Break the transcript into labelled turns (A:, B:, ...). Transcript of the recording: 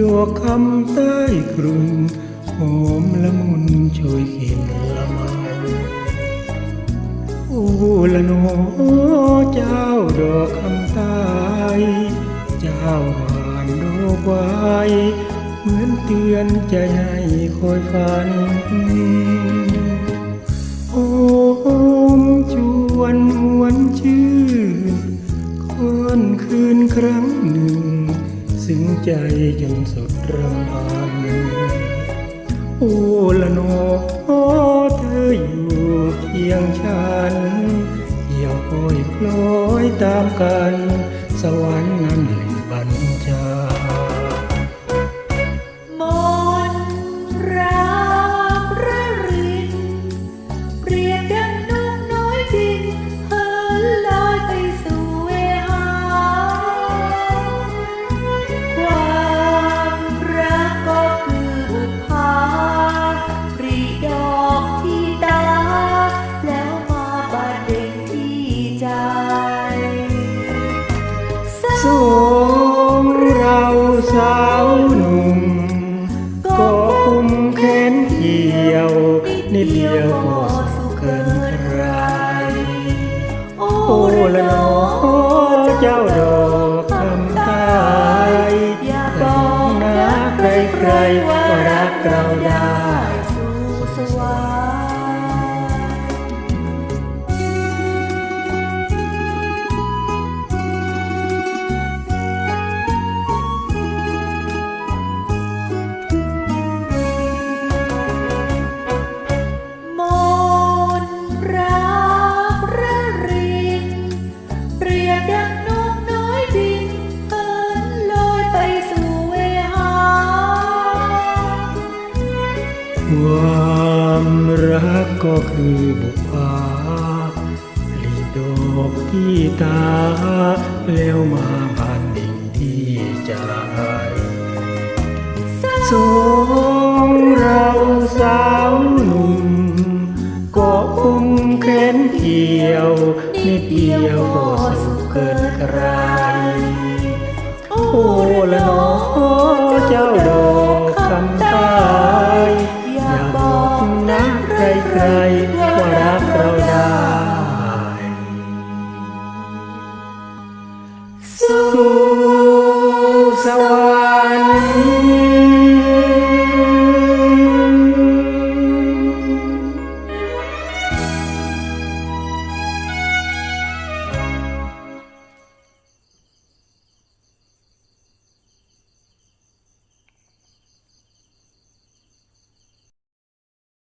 A: ดอกคำใต้กรุงหอมละมุนช่วยกินละไมโอ้ละโนเจ้าดอกคำใต้เจ้าหวานดอกไว้เหมือนเตือนใจให้คอยฝันโอมจวนหวนชื่นคนคืนครั้งหนึ่ง ซึ้งใจจนสุดรำพันโอ้ละโนเธออยู่เคียงฉันเกี่ยวห้อยคล้อยตามกัน สวรรค์นั้นหรือบั
B: น ไรว่า
A: รักเราได้
B: ควา
A: มรักก็คือบุพาลิดอกที่ตา แล้วมาบานดิ่งที่ใจสองเราสาวหนุ่มก็อุ้มแขนเกี่ยวนิดเดียวก็สุขเกินใครโอ้ละน้อเจ้า Oh.